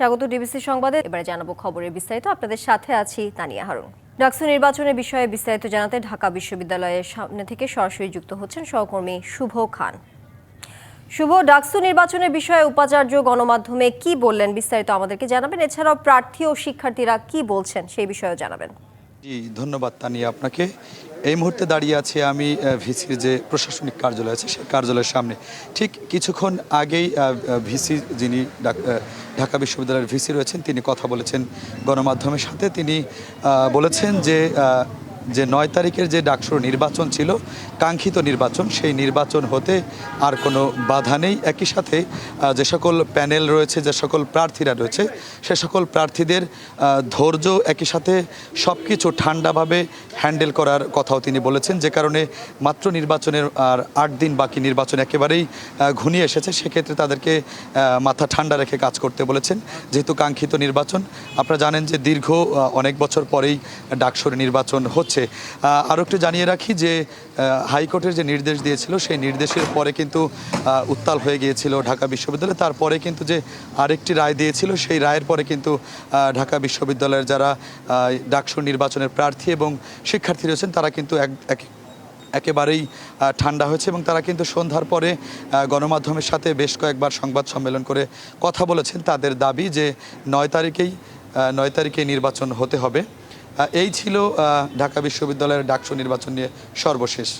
স্বাগত ডিবিসি সংবাদে। এবারে জানাব খবরের বিস্তারিত। আপনাদের সাথে আছি তানিয়া হারুন। ডাকসু নির্বাচনের বিষয়ে বিস্তারিত জানাতে ঢাকা বিশ্ববিদ্যালয়ের সামনে থেকে সরাসরি যুক্ত হচ্ছেন সহকর্মী শুভ খান। শুভ, ডাকসু নির্বাচনের বিষয়ে উপাচার্য গণমাধ্যমে কি বললেন বিস্তারিত আমাদেরকে জানাবেন। এছাড়াও প্রার্থী ও শিক্ষার্থীরা কি বলছেন সেই বিষয়েও জানাবেন। জি, ধন্যবাদ তানিয়া আপনাকে। এই মুহূর্তে দাঁড়িয়ে আছি আমি ভিসির যে প্রশাসনিক কার্যালয় আছে, সেই কার্যালয়ের সামনে। ঠিক কিছুক্ষণ আগেই ভিসি যিনি ঢাকা বিশ্ববিদ্যালয়ের ভিসি রয়েছেন, তিনি কথা বলেছেন গণমাধ্যমের সাথে। তিনি বলেছেন যে যে নয় তারিখের যে ডাকসুর নির্বাচন ছিল, কাঙ্ক্ষিত নির্বাচন, সেই নির্বাচন হতে আর কোনো বাধা নেই। একই সাথে যে সকল প্যানেল রয়েছে, যে সকল প্রার্থীরা রয়েছে, সে সকল প্রার্থীদের ধৈর্য একই সাথে সব কিছু ঠান্ডাভাবে হ্যান্ডেল করার কথাও তিনি বলেছেন। যে কারণে মাত্র নির্বাচনের আর আট দিন বাকি নির্বাচন একেবারেই ঘনিয়ে এসেছে। সেক্ষেত্রে তাদেরকে মাথা ঠান্ডা রেখে কাজ করতে বলেছেন। যেহেতু কাঙ্ক্ষিত নির্বাচন, আপনারা জানেন যে দীর্ঘ অনেক বছর পরেই ডাকসুর নির্বাচন হচ্ছে। আহ, আরও একটু জানিয়ে রাখি যে হাইকোর্টের যে নির্দেশ দিয়েছিল সেই নির্দেশের পরে কিন্তু উত্তাল হয়ে গিয়েছিল ঢাকা বিশ্ববিদ্যালয়। তারপরে কিন্তু যে আরেকটি রায় দিয়েছিল সেই রায়ের পরে কিন্তু ঢাকা বিশ্ববিদ্যালয়ের যারা আহ, ডাকসুর নির্বাচনের প্রার্থী এবং শিক্ষার্থী রয়েছেন তারা কিন্তু এক এক একেবারেই ঠান্ডা হয়েছে এবং তারা কিন্তু সন্ধ্যার পরে গণমাধ্যমের সাথে বেশ কয়েকবার সংবাদ সম্মেলন করে কথা বলেছেন। তাদের দাবি যে নয় তারিখেই নয় তারিখে নির্বাচন হতে হবে। এই ছিল ঢাকা বিশ্ববিদ্যালয়ের ডাকসু নির্বাচন নিয়ে সর্বশেষ।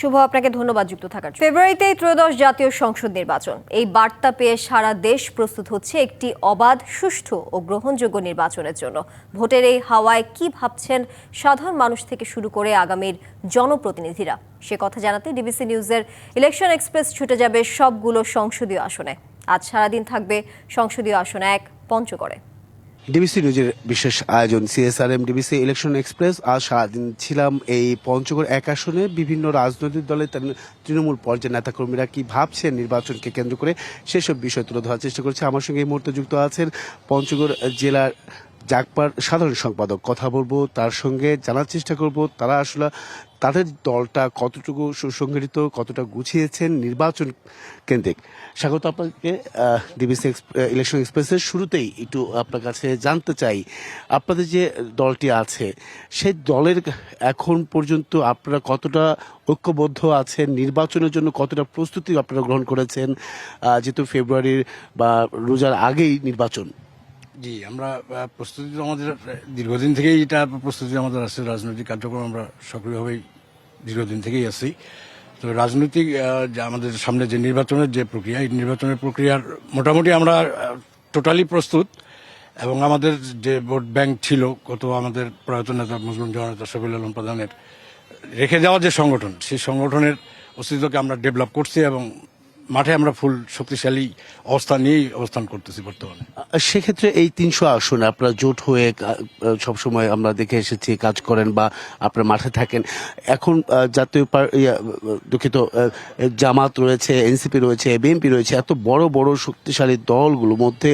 শুভ, আপনাকে ধন্যবাদ যুক্ত থাকার জন্য। ফেব্রুয়ারিতেই ত্রয়োদশ জাতীয় সংসদ নির্বাচন। এই বার্তা পেয়ে সারা দেশ প্রস্তুত হচ্ছে একটি অবাধ, সুষ্ঠু ও গ্রহণযোগ্য নির্বাচনের জন্য। ভোটের এই হাওয়ায় কি ভাবছেন সাধারণ মানুষ থেকে শুরু করে আগামীর জনপ্রতিনিধিরা? সে কথা জানাতে ডিবিসি নিউজের ইলেকশন এক্সপ্রেস ছুটে যাবে সবগুলো সংসদীয় আসনে। আজ সারাদিন থাকবে সংসদীয় আসন এক, পঞ্চগড়ে। ডিবিসি নিউজের বিশেষ আয়োজন, সিএসআরএম, ডিবিসি ইলেকশন এক্সপ্রেস। আজ সারাদিন ছিলাম এই পঞ্চগড় এক আসনে। বিভিন্ন রাজনৈতিক দলের তৃণমূল পর্যায়ের নেতাকর্মীরা কি ভাবছেন নির্বাচনকে কেন্দ্র করে, সেসব বিষয় তুলে ধরার চেষ্টা করছে। আমার সঙ্গে এই মুহূর্তে যুক্ত আছেন পঞ্চগড় জেলার জাগপার সাধারণ সম্পাদক, কথা বলব তার সঙ্গে, জানার চেষ্টা করব তারা আসলে তাদের দলটা কতটুকু সুসংগঠিত, কতটা গুছিয়েছেন নির্বাচন কেন্দ্রিক। স্বাগত আপনাকে ডিবিসি ইলেকশন এক্সপ্রেসের শুরুতেই একটু আপনার কাছে জানতে চাই, আপনাদের যে দলটি আছে, সেই দলের এখন পর্যন্ত আপনারা কতটা ঐক্যবদ্ধ আছেন, নির্বাচনের জন্য কতটা প্রস্তুতি আপনারা গ্রহণ করেছেন যেহেতু ফেব্রুয়ারির বা রোজার আগেই নির্বাচন? জি, আমরা প্রস্তুতি তো আমাদের, দীর্ঘদিন থেকেই এটা প্রস্তুতি আমাদের আছে, রাজনৈতিক কার্যক্রম আমরা সক্রিয়ভাবেই দীর্ঘদিন থেকেই আছি। তো রাজনৈতিক আমাদের সামনে যে নির্বাচনের যে প্রক্রিয়া, এই নির্বাচনের প্রক্রিয়ার মোটামুটি আমরা টোটালি প্রস্তুত। এবং আমাদের যে ভোট ব্যাংক ছিল, কত আমাদের প্রয়াত নেতা মুসলিম জননেতা শফিল আলম প্রধানের, রেখে যাওয়া যে সংগঠন, সেই সংগঠনের অস্তিত্বকে আমরা ডেভেলপ করছি এবং মাঠে আমরা ফুল শক্তিশালী অবস্থান নিয়েই অবস্থান করতেছি বর্তমানে। সেক্ষেত্রে এই তিনশো আসন আপনারা জোট হয়ে সবসময় আমরা দেখে এসেছি, কাজ করেন বা আপনারা মাঠে থাকেন। এখন জাতীয় দুঃখিত জামাত রয়েছে, এনসিপি রয়েছে, বিএনপি রয়েছে, এত বড় বড় শক্তিশালী দলগুলোর মধ্যে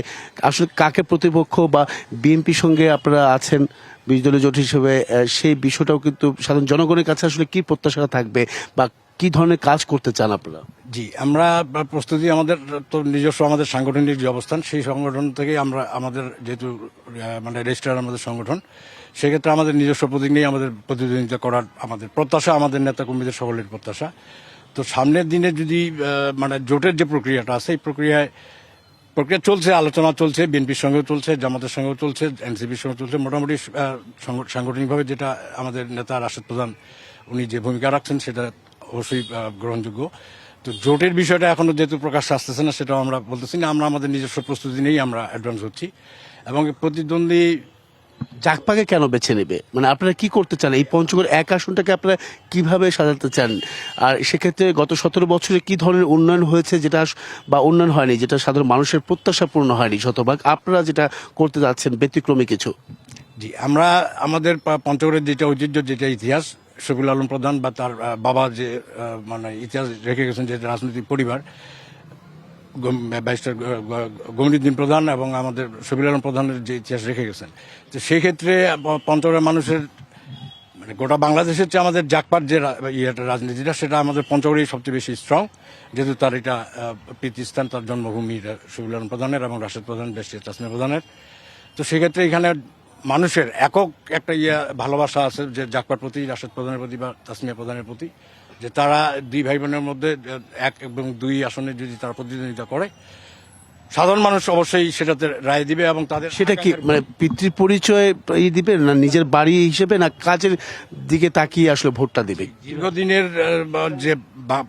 আসলে কাকে প্রতিপক্ষ বা বিএনপির সঙ্গে আপনারা আছেন বিরোধী দলীয় জোট হিসেবে সেই বিষয়টাও কিন্তু সাধারণ জনগণের কাছে আসলে কি প্রত্যাশা থাকবে বা কি ধরনের কাজ করতে চান আপনারা? জি, আমরা প্রস্তুতি আমাদের তো নিজস্ব আমাদের সাংগঠনিক যে অবস্থান, সেই সংগঠন থেকে আমরা আমাদের যেহেতু মানে রেজিস্টার আমাদের সংগঠন, সেক্ষেত্রে আমাদের নিজস্ব প্রতীক নিয়ে আমাদের প্রতিদ্বন্দ্বিতা করার আমাদের প্রত্যাশা, আমাদের নেতাকর্মীদের সকলের প্রত্যাশা। তো সামনের দিনে যদি মানে জোটের যে প্রক্রিয়াটা আছে, এই প্রক্রিয়ায়, প্রক্রিয়া চলছে, আলোচনা চলছে, বিএনপির সঙ্গেও চলছে, জামাতের সঙ্গেও চলছে, এনসিপির সঙ্গে চলছে, মোটামুটি সাংগঠনিকভাবে যেটা আমাদের নেতা রাশেদ প্রধান, উনি যে ভূমিকা রাখছেন সেটা অবশ্যই গ্রহণযোগ্য। তো জোটের বিষয়টা এখনও যেহেতু প্রকাশ আসতেছে না সেটাও আমরা বলতেছি না। আমরা আমাদের নিজস্ব প্রস্তুতি নিয়েই আমরা অ্যাডভান্স হচ্ছি। এবং প্রতিদ্বন্দ্বী জাকপাকে কেন বেছে নেবে? মানে আপনারা কি করতে চান? এই পঞ্চগড় এক আসনটাকে আপনারা কীভাবে সাজাতে চান? আর সেক্ষেত্রে গত সতেরো বছরে কি ধরনের উন্নয়ন হয়েছে যেটা বা উন্নয়ন হয়নি যেটা সাধারণ মানুষের প্রত্যাশা পূর্ণ হয়নি শতভাগ? আপনারা যেটা করতে যাচ্ছেন ব্যতিক্রমী কিছু। জি আমরা আমাদের পঞ্চগড়ের যেটা ঐতিহ্য যেটা ইতিহাস শফিউল আলম প্রধান বা তার বাবা যে মানে ইতিহাস রেখে গেছেন যে রাজনৈতিক পরিবার ব্যারিস্টার গমিনুদ্দিন প্রধান এবং আমাদের শফিউল আলম প্রধানের যে ইতিহাস রেখে গেছেন। তো সেই ক্ষেত্রে পঞ্চগড়ের মানুষের মানে গোটা বাংলাদেশের চেয়ে আমাদের জাকপার যে ইয়েটা রাজনীতিটা সেটা আমাদের পঞ্চগড়েই সবচেয়ে বেশি স্ট্রং যেহেতু তার এটা আহ, প্রীতিস্থান তার জন্মভূমি সুবিলন প্রধানের এবং রাশেদ প্রধান দেশটি তাসমিয়া প্রধানের। তো সেক্ষেত্রে এখানে মানুষের একক একটা ইয়ে ভালোবাসা আছে যে জাকপার প্রতি রাশেদ প্রধানের প্রতি বা তাসমিয়া প্রধানের প্রতি যে তারা দুই ভাই বোনের মধ্যে এক এবং দুই আসনে যদি তারা প্রতিদ্বন্দ্বিতা করে সাধারণ মানুষ অবশ্যই সেটাতে রায় দিবে এবং তাদের সেটা কি মানে পিতৃ পরিচয় ই দিবে না নিজের বাড়ি হিসেবে না কাজের দিকে তাকিয়ে আসলে ভোটটা দেবে? দীর্ঘদিনের যে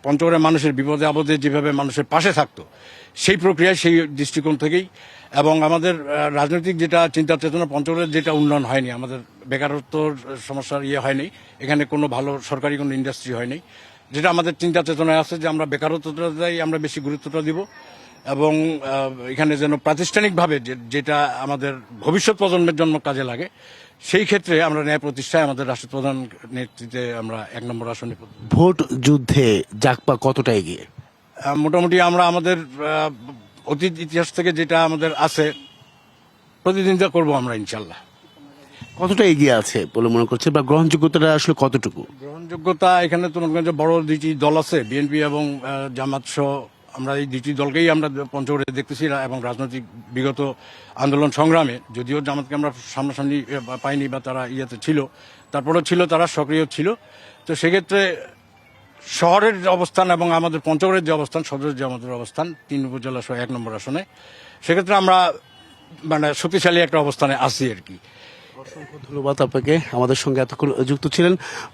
পঞ্চগড়ের মানুষের বিপদে আপদে যেভাবে মানুষের পাশে থাকতো সেই প্রক্রিয়ায় সেই দৃষ্টিকোণ থেকেই এবং আমাদের রাজনৈতিক যেটা চিন্তা চেতনা পঞ্চগড়ের যেটা উন্নয়ন হয়নি, আমাদের বেকারত্বর সমস্যার ইয়ে হয়নি, এখানে কোনো ভালো সরকারি কোনো ইন্ডাস্ট্রি হয়নি। যেটা আমাদের চিন্তা চেতনায় আছে যে আমরা বেকারত্বটাই আমরা বেশি গুরুত্বটা দিব এবং এখানে যেন প্রাতিষ্ঠানিকভাবে যে- যেটা আমাদের ভবিষ্যৎ প্রজন্মের জন্য কাজে লাগে, সেই ক্ষেত্রে আমরা ন্যায় প্রতিষ্ঠায় আমাদের রাষ্ট্রপ্রধান নেতৃত্বে আমরা এক নম্বর আসনে ভোট যুদ্ধে জাকপা কতটা এগিয়ে? মোটামুটি আমরা আমাদের অতীত ইতিহাস থেকে যেটা আমাদের আছে প্রতিদ্বন্দ্বিতা করব আমরা ইনশাল্লাহ। কতটা এগিয়ে আছে বলে মনে করছে বা গ্রহণযোগ্যতাটা আসলে কতটুকু? গ্রহণযোগ্যতা এখানে তো মনে বড় দুটি দল আছে বিএনপি এবং জামাত সহ। আমরা এই দুটি দলকেই আমরা পঞ্চগড়ে দেখতেছি এবং রাজনৈতিক বিগত আন্দোলন সংগ্রামে। যদিও জামাতকে আমরা সামনাসামনি পাইনি বা তারা ইয়েতে ছিল। তারপরেও ছিল তারা সক্রিয় ছিল। তো সেক্ষেত্রে শহরের অবস্থান এবং আমাদের পঞ্চগড়ের যে অবস্থান, সদরের যে আমাদের অবস্থান, তিন উপজেলা সহ এক নম্বর আসনে, সেক্ষেত্রে আমরা মানে শক্তিশালী একটা অবস্থানে আছি আর কি। ধন্যবাদ আপনাকে আমাদের সঙ্গে এতক্ষণ যুক্ত ছিলেন।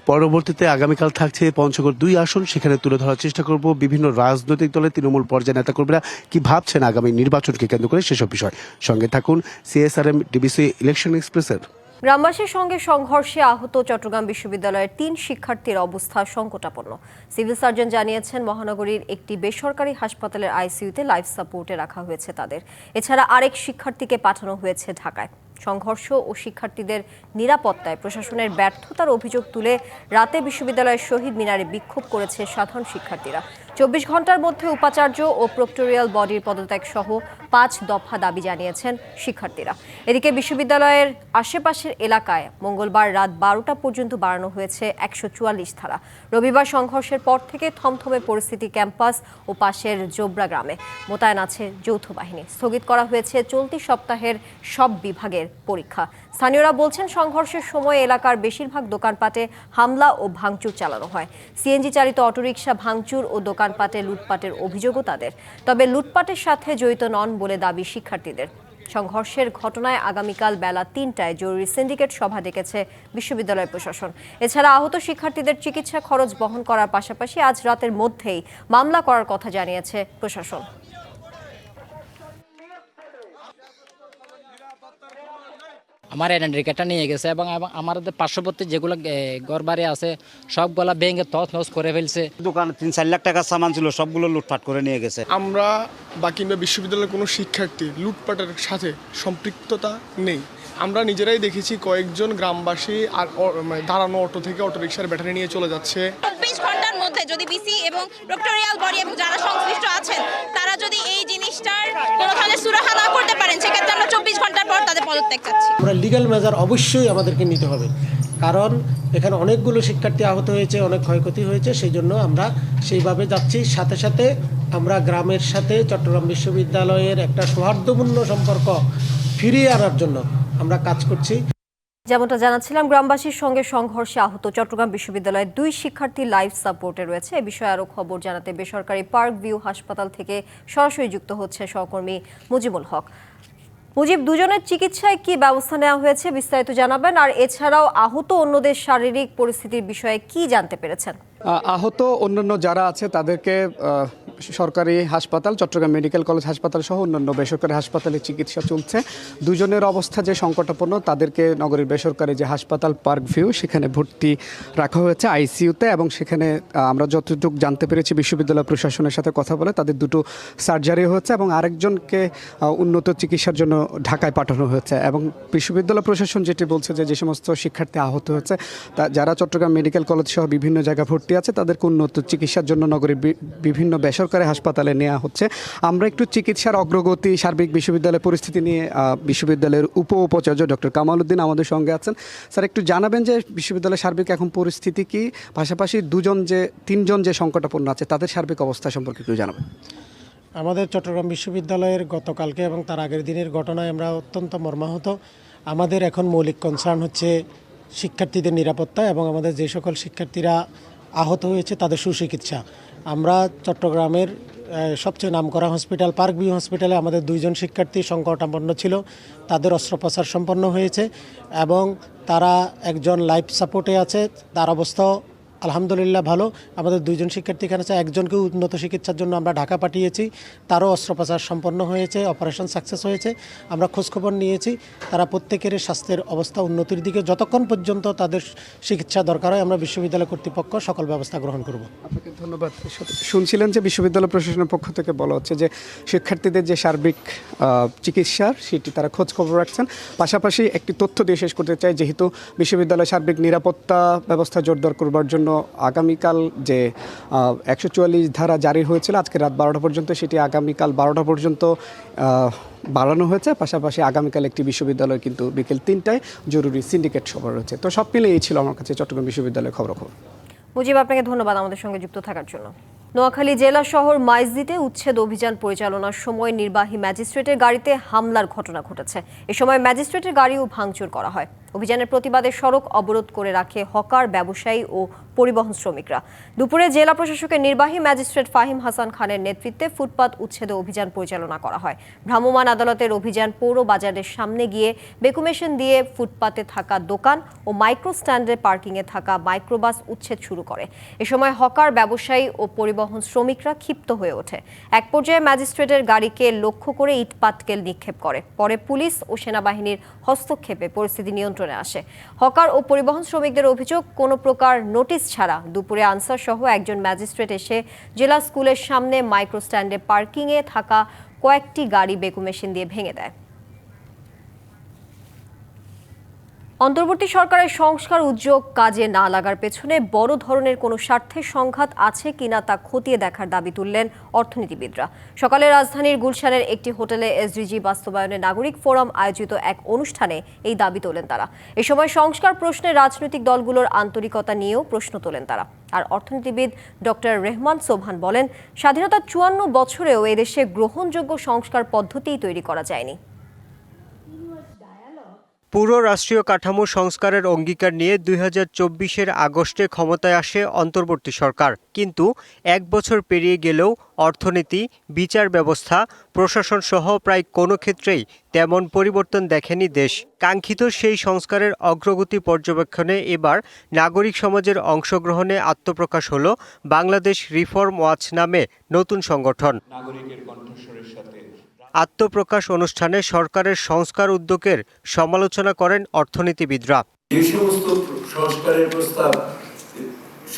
পরবর্তীতে আগামীকাল থাকছে পঞ্চগড় দুই আসন, সেখানে তুলে ধরার চেষ্টা করব বিভিন্ন রাজনৈতিক দলের তৃণমূল পর্যায়ে নেতাকর্মীরা কি ভাবছেন আগামী নির্বাচনকে কেন্দ্র করে সেসব বিষয়। সঙ্গে থাকুন সিএসআরএম ডিবিসি ইলেকশন এক্সপ্রেসের গ্রামবাসীর সঙ্গে সংঘর্ষে আহত চট্টগ্রাম বিশ্ববিদ্যালয়ের তিন শিক্ষার্থীর অবস্থা সংকটাপন্ন। সিভিল সার্জন জানিয়েছেন, মহানগরীর একটি বেসরকারি হাসপাতালের আইসিইউতে লাইফ সাপোর্টে রাখা হয়েছে তাদের। এছাড়া আরেক শিক্ষার্থীকে পাঠানো হয়েছে ঢাকায়। সংঘর্ষ ও শিক্ষার্থীদের নিরাপত্তায় প্রশাসনের ব্যর্থতার অভিযোগ তুলে রাতে বিশ্ববিদ্যালয়ের শহীদ মিনারে বিক্ষোভ করেছে সাধারণ শিক্ষার্থীরা। চব্বিশ ঘণ্টার মধ্যে উপাচার্য ও প্রক্টোরিয়াল বডির পদত্যাগ সহ পাঁচ দফা দাবি জানিয়েছেন শিক্ষার্থীরা। এদিকে বিশ্ববিদ্যালয়ের আশেপাশের এলাকায় মঙ্গলবার রাত বারোটা পর্যন্ত বাড়ানো হয়েছে একশো চুয়াল্লিশ ধারা। রবিবার সংঘর্ষের পর থেকে থমথমে পরিস্থিতি ক্যাম্পাস ও পাশের জোবরা গ্রামে। মোতায়েন আছে যৌথ বাহিনী। স্থগিত করা হয়েছে চলতি সপ্তাহের সব বিভাগের পরীক্ষা। স্থানীয়রা বলছেন, সংঘর্ষের সময় এলাকার বেশিরভাগ দোকানপাটে হামলা ও ভাঙচুর চালানো হয়। সিএনজি চালিত অটোরিকশা ভাঙচুর ও দোকানপাটে লুটপাটের অভিযোগও তাদের। তবে লুটপাটের সাথে জড়িত নন বলে দাবি শিক্ষার্থীদের। সংঘর্ষের ঘটনায় আগামীকাল বেলা তিনটায় জরুরি সিন্ডিকেট সভা ডেকেছে বিশ্ববিদ্যালয় প্রশাসন। এছাড়া আহত শিক্ষার্থীদের চিকিৎসা খরচ বহন করার পাশাপাশি আজ রাতের মধ্যেই মামলা করার কথা জানিয়েছে প্রশাসন। আমার আইডেন্টি কার্ডটা নিয়ে গেছে এবং এবং আমাদের পার্শ্ববর্তী যেগুলো ঘর বাড়ি আছে সবগুলা ভেঙে তছ নছ করে ফেলছে। দোকানে তিন চার লাখ টাকার সামান ছিল সবগুলো লুটপাট করে নিয়ে গেছে। আমরা বা কিংবা বিশ্ববিদ্যালয়ের কোনো শিক্ষার্থী লুটপাটের সাথে সম্পৃক্ততা নেই। আমরা নিজেরাই দেখেছি কয়েকজন গ্রামবাসী আর মানে দাঁড়ানো অটো থেকে অটো রিক্সার ব্যাটারি নিয়ে চলে যাচ্ছে। চব্বিশ ঘণ্টার মধ্যে যদি বিসি এবং প্রক্টোরিয়াল বডি এবং যারা সংশ্লিষ্ট আছেন তারা যদি এই লিগ্যাল মেজার অবশ্যই আমাদেরকে নিতে হবে। কারণ এখানে অনেকগুলো শিক্ষার্থী আহত হয়েছে, অনেক ক্ষয়ক্ষতি হয়েছে সেই জন্য আমরা সেইভাবে যাচ্ছি। সাথে সাথে আমরা গ্রামের সাথে চট্টগ্রাম বিশ্ববিদ্যালয়ের একটা সৌহার্দ্যপূর্ণ সম্পর্ক ফিরিয়ে আনার জন্য আমরা কাজ করছি। যেমনটা জানাচ্ছিলাম, গ্রামবাসীর সঙ্গে সংঘর্ষে আহত চট্টগ্রাম বিশ্ববিদ্যালয়ের দুই শিক্ষার্থী লাইফ সাপোর্টে রয়েছে। এ বিষয়ে আরও খবর জানাতে বেসরকারি পার্ক ভিউ হাসপাতাল থেকে সরাসরি যুক্ত হচ্ছে সহকর্মী মুজিবুল হক। মুজিব, দুজনের চিকিৎসায় কি ব্যবস্থা নেওয়া হয়েছে বিস্তারিত জানাবেন। আর এছাড়াও আহত অন্যদের শারীরিক পরিস্থিতির বিষয়ে কি জানতে পেরেছেন? আহত অন্যান্য যারা আছে তাদেরকে সরকারি হাসপাতাল, চট্টগ্রাম মেডিকেল কলেজ হাসপাতাল সহ অন্যান্য বেসরকারি হাসপাতালে চিকিৎসা চলছে। দুজনের অবস্থা যে সংকটাপন্ন, তাদেরকে নগরীর বেসরকারি যে হাসপাতাল পার্ক ভিউ সেখানে ভর্তি রাখা হয়েছে আইসিইউতে এবং সেখানে আমরা যতটুকু জানতে পেরেছি বিশ্ববিদ্যালয় প্রশাসনের সাথে কথা বলে তাদের দুটো সার্জারি হয়েছে এবং আরেকজনকে উন্নত চিকিৎসার জন্য ঢাকায় পাঠানো হয়েছে এবং বিশ্ববিদ্যালয় প্রশাসন যেটি বলছে যে যে সমস্ত শিক্ষার্থী আহত হয়েছে, তা যারা চট্টগ্রাম মেডিকেল কলেজ সহ বিভিন্ন জায়গায় ভর্তি আছে, তাদেরকে উন্নত চিকিৎসার জন্য নগরীর বিভিন্ন বেসরকারি হাসপাতালে নেওয়া হচ্ছে। আমরা একটু চিকিৎসার অগ্রগতি, সার্বিক বিশ্ববিদ্যালয়ের পরিস্থিতি নিয়ে বিশ্ববিদ্যালয়ের উপ উপাচার্য ডক্টর কামাল উদ্দিন আমাদের সঙ্গে আছেন। স্যার, একটু জানাবেন যে বিশ্ববিদ্যালয়ের সার্বিক এখন পরিস্থিতি কি? পাশাপাশি দুজন যে, তিনজন যে সংকটাপন্ন আছে, তাদের সার্বিক অবস্থা সম্পর্কে একটু জানাবেন। আমাদের চট্টগ্রাম বিশ্ববিদ্যালয়ের গতকালকে এবং তার আগের দিনের ঘটনায় আমরা অত্যন্ত মর্মাহত। আমাদের এখন মৌলিক কনসার্ন হচ্ছে শিক্ষার্থীদের নিরাপত্তা এবং আমাদের যে সকল শিক্ষার্থীরা আহত হয়েছে তাদের সুচিকিৎসা। আমরা চট্টগ্রামের সবচেয়ে নামকরা হসপিটাল পার্ক ভিউ হসপিটালে আমাদের দুইজন শিক্ষার্থী সংকটাপন্ন ছিল। তাদের অস্ত্রোপচার সম্পন্ন হয়েছে এবং তারা একজন লাইফ সাপোর্টে আছে। তার অবস্থাও আলহামদুলিল্লাহ ভালো। আমাদের দুইজন শিক্ষার্থী এখানে আছে। একজনকে উন্নত চিকিৎসার জন্য আমরা ঢাকা পাঠিয়েছি। তারও অস্ত্রোপচার সম্পন্ন হয়েছে, অপারেশন সাকসেস হয়েছে। আমরা খোঁজখবর নিয়েছি। তারা প্রত্যেকের স্বাস্থ্যের অবস্থা উন্নতির দিকে যতক্ষণ পর্যন্ত তাদের চিকিৎসা দরকার হয়, আমরা বিশ্ববিদ্যালয় কর্তৃপক্ষ সকল ব্যবস্থা গ্রহণ করব। আপনাকে ধন্যবাদ। শুনছিলেন যে বিশ্ববিদ্যালয় প্রশাসনের পক্ষ থেকে বলা হচ্ছে যে শিক্ষার্থীদের যে সার্বিক চিকিৎসার সেটি তারা খোঁজখবর রাখছেন। পাশাপাশি একটি তথ্য দিয়ে শেষ করতে চাই, যেহেতু বিশ্ববিদ্যালয় সার্বিক নিরাপত্তা ব্যবস্থা জোরদার করবার জন্য আগামীকাল যে একশো চুয়াল্লিশ ধারা জারি হয়েছিল, আজকে রাত বারোটা পর্যন্ত সেটি আগামীকাল বারোটা পর্যন্ত বাড়ানো হয়েছে। পাশাপাশি আগামীকাল একটি বিশ্ববিদ্যালয় কিন্তু বিকেল তিনটায় জরুরি সিন্ডিকেট সভা রয়েছে। তো সব মিলে এই ছিল আমার কাছে চট্টগ্রাম বিশ্ববিদ্যালয়ের খবর খবর মুজিব, আপনাকে ধন্যবাদ আমাদের সঙ্গে যুক্ত থাকার জন্য। নোয়াখালী জেলা শহর মাইজদিতে উচ্ছেদ অভিযান পরিচালনার সময় নির্বাহী ম্যাজিস্ট্রেটের গাড়িতে হামলার ঘটনা ঘটেছে। এ সময় ম্যাজিস্ট্রেটের গাড়িও ভাঙচুর করা হয়। অভিযানের প্রতিবাদে সড়ক অবরোধ করে রাখে হকার, ব্যবসায়ী ও পরিবহন শ্রমিকরা। দুপুরে জেলা প্রশাসকের নির্বাহী ম্যাজিস্ট্রেট ফাহিম হাসান খানের নেতৃত্বে ফুটপাত উচ্ছেদ অভিযান পরিচালনা করা হয়। ভ্রাম্যমাণ আদালতের অভিযান পৌর বাজারের সামনে গিয়ে বেকুমেশন দিয়ে ফুটপাতে থাকা দোকান ও মাইক্রো স্ট্যান্ডে পার্কিংয়ে থাকা মাইক্রোবাস উচ্ছেদ শুরু করে। এ সময় হকার, ব্যবসায়ী ও পরিবহন শ্রমিকরা ক্ষিপ্ত হয়ে ওঠে। এক পর্যায়ে ম্যাজিস্ট্রেটের গাড়িকে লক্ষ্য করে ইট নিক্ষেপ করে। পরে পুলিশ ও সেনাবাহিনীর হস্তক্ষেপে পরিস্থিতি নিয়ন্ত্রণে আসে। হকার ও পরিবহন শ্রমিকদের অভিযোগ, কোনো প্রকার নোটিশ ছাড়া দুপুরে আনসার সহ একজন ম্যাজিস্ট্রেট এসে জেলা স্কুলের সামনে মাইক্রো স্ট্যান্ডে পার্কিংয়ে থাকা কয়েকটি গাড়ি বেকু মেশিন দিয়ে ভেঙে দেয়। অন্তর্বর্তী সরকারের সংস্কার উদ্যোগ কাজে না লাগার পেছনে বড় ধরনের কোনো স্বার্থের সংঘাত আছে কিনা তা খতিয়ে দেখার দাবি তুললেন অর্থনীতিবিদরা। সকালে রাজধানীর গুলশানের একটি হোটেলে এসডিজি বাস্তবায়নে নাগরিক ফোরাম আয়োজিত এক অনুষ্ঠানে এই দাবি তোলেন তারা। এ সময় সংস্কার প্রশ্নে রাজনৈতিক দলগুলোর আন্তরিকতা নিয়েও প্রশ্ন তোলেন তারা। আর অর্থনীতিবিদ ডক্টর রেহমান সোবহান বলেন, স্বাধীনতার চুয়ান্ন বছরেও এদেশে গ্রহণযোগ্য সংস্কার পদ্ধতিই তৈরি করা যায়নি। পুরো রাষ্ট্রীয় কাঠামো সংস্কারের অঙ্গীকার নিয়ে দুই হাজার চব্বিশের আগস্টে ক্ষমতায় আসে অন্তর্বর্তী সরকার। কিন্তু এক বছর পেরিয়ে গেলেও অর্থনীতি, বিচার ব্যবস্থা, প্রশাসন সহ প্রায় কোনো ক্ষেত্রেই তেমন পরিবর্তন দেখেনি দেশ। কাঙ্ক্ষিত সেই সংস্কারের অগ্রগতি পর্যবেক্ষণে এবার নাগরিক সমাজের অংশগ্রহণে আত্মপ্রকাশ হল বাংলাদেশ রিফর্ম ওয়াচ নামে নতুন সংগঠন। আত্মপ্রকাশ অনুষ্ঠানে সরকারের সংস্কার উদ্যোগের সমালোচনা করেন অর্থনীতিবিদরা। যে সমস্ত সংস্কারের প্রস্তাব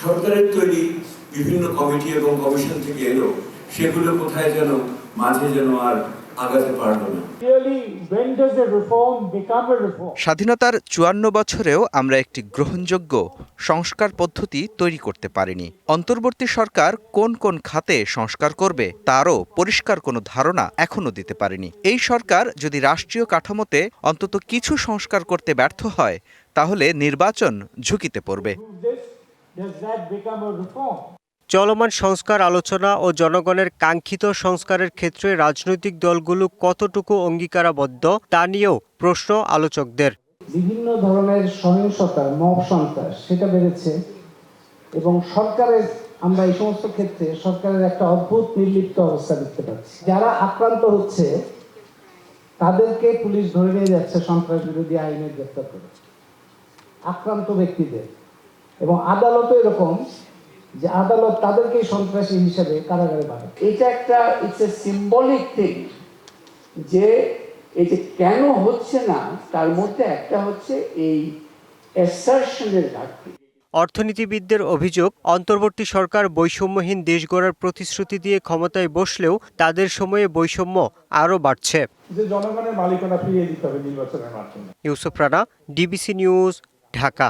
সরকারের তৈরি বিভিন্ন কমিটি এবং কমিশন থেকে এলো। সেগুলো কোথায় যেন, মাঝে যেন আর আগাতে পারল না। স্বাধীনতার চুয়ান্ন বছরেও আমরা একটি গ্রহণযোগ্য সংস্কার পদ্ধতি তৈরি করতে পারিনি। অন্তর্বর্তী সরকার কোন কোন খাতে সংস্কার করবে তারও পরিষ্কার কোনো ধারণা এখনও দিতে পারেনি। এই সরকার যদি রাষ্ট্রীয় কাঠামোতে অন্তত কিছু সংস্কার করতে ব্যর্থ হয় তাহলে নির্বাচন ঝুঁকিতে পড়বে। চলমান সংস্কার আলোচনা ও জনগণের কাঙ্ক্ষিত সংস্কারের ক্ষেত্রে রাজনৈতিক দলগুলো কতটুকু অঙ্গীকারাবদ্ধ, তা নিয়েও প্রশ্ন আলোচকদের। বিভিন্ন ধরনের সহিংসতা, মব সন্ত্রাস, সেটা বেড়েছে এবং সরকারের, আমরা এই সমস্ত ক্ষেত্রে সরকারের একটা অদ্ভুত নির্লিপ্ত অবস্থা দেখতে পাচ্ছি। যারা আক্রান্ত হচ্ছে, তাদেরকে পুলিশ ধরে নিয়ে যাচ্ছে সন্ত্রাস বিরোধী আইনে গ্রেপ্তার করে। আক্রান্ত ব্যক্তিদের। এবং আদালতও এরকম যে আদালত তাদেরকেই সন্ত্রাসী হিসেবে কারাগারে পাঠায়। এটা একটা ইটস এ সিম্বলিক থিং যে এই যে কেন হচ্ছে না তার মধ্যে একটা হচ্ছে এই অ্যাসারশনের ঘাটতি। অর্থনীতিবিদদের অভিযোগ অন্তর্বর্তী সরকার বৈষম্যহীন দেশ গড়ার প্রতিশ্রুতি দিয়ে ক্ষমতায় বসলেও তাদের সময়ে বৈষম্য আরও বাড়ছে। যে জনগণের মালিকানা ফিরিয়ে দিতে হবে নির্বাচনের মাধ্যমে। Yusuf Rana DBC news Dhaka.